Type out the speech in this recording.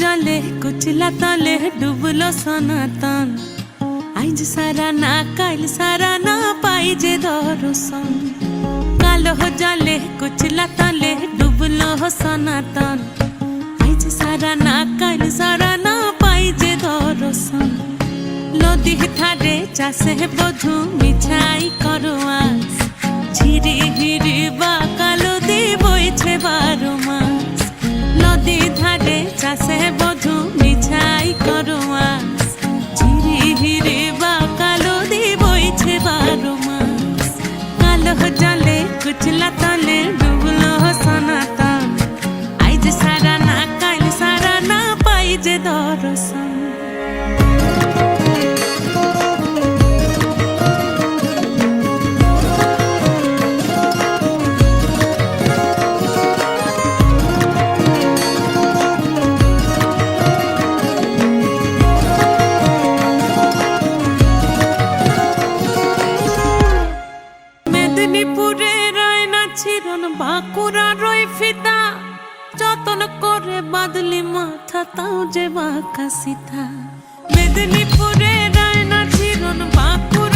জলে কুচলা তলে ডুবলো সনাতন আইজ সারা না কাইল সারা না পাই যে দর্শন কালো জলে কুচলা তলে ডুবলো সনাতন আইজ সারা না কাইল সারা না পাই যে দর্শন নদী ধারে চাষে বধু মিছাই করো আস ঝিরি হিরি বা কালো দি বইছে বারো মাস নদী ধারে চাষে ছিরন বাঁকুড়া রয় ফিতা যতন করে বাদলি মাথা তাও যে বাঁকা সীতা। মেদিনীপুরে রয় না ছিরন বাঁকুড়া